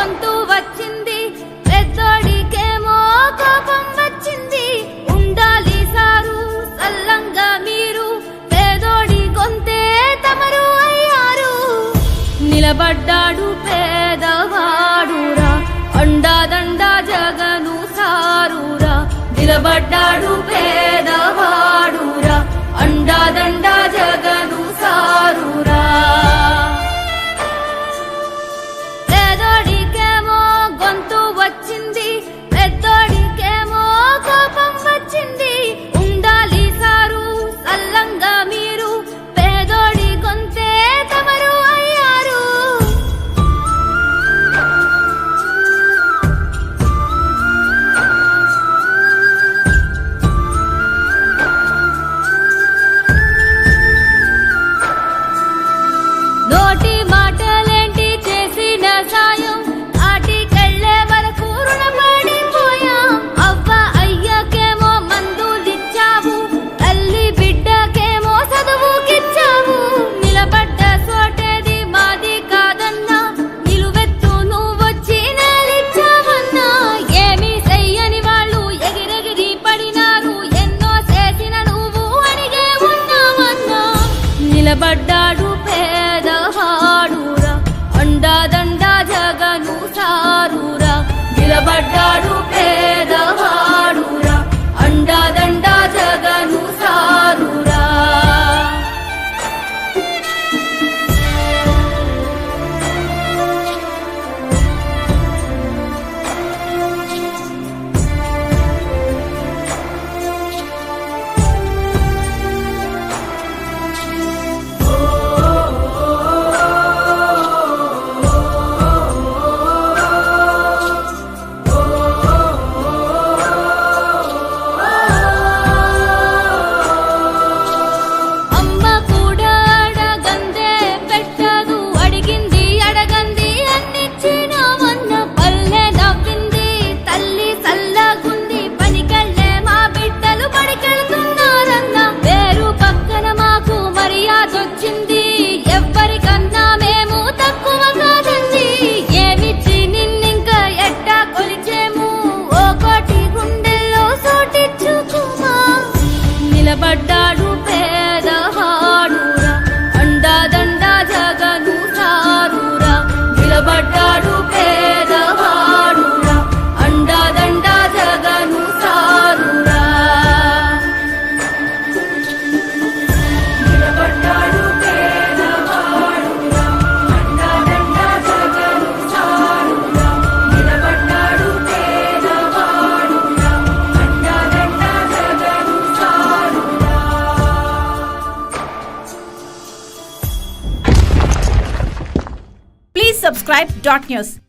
గొంతు వచ్చింది. పెద్దోడికేమో కోపం వచ్చింది. ఉండాలి సారు అల్లంగా మీరు. పేదోడి గొంతే తమరు అయ్యారు. నిలబడ్డాడు పేదవాడురా. అండాదండా జగను సారురా. నిలబడ్డాడు పేద నిలబడ్డాడు పేదహాడురా అండా దండా జగను సారురా. నిలబడ్డాడు పేద subscribe dot news.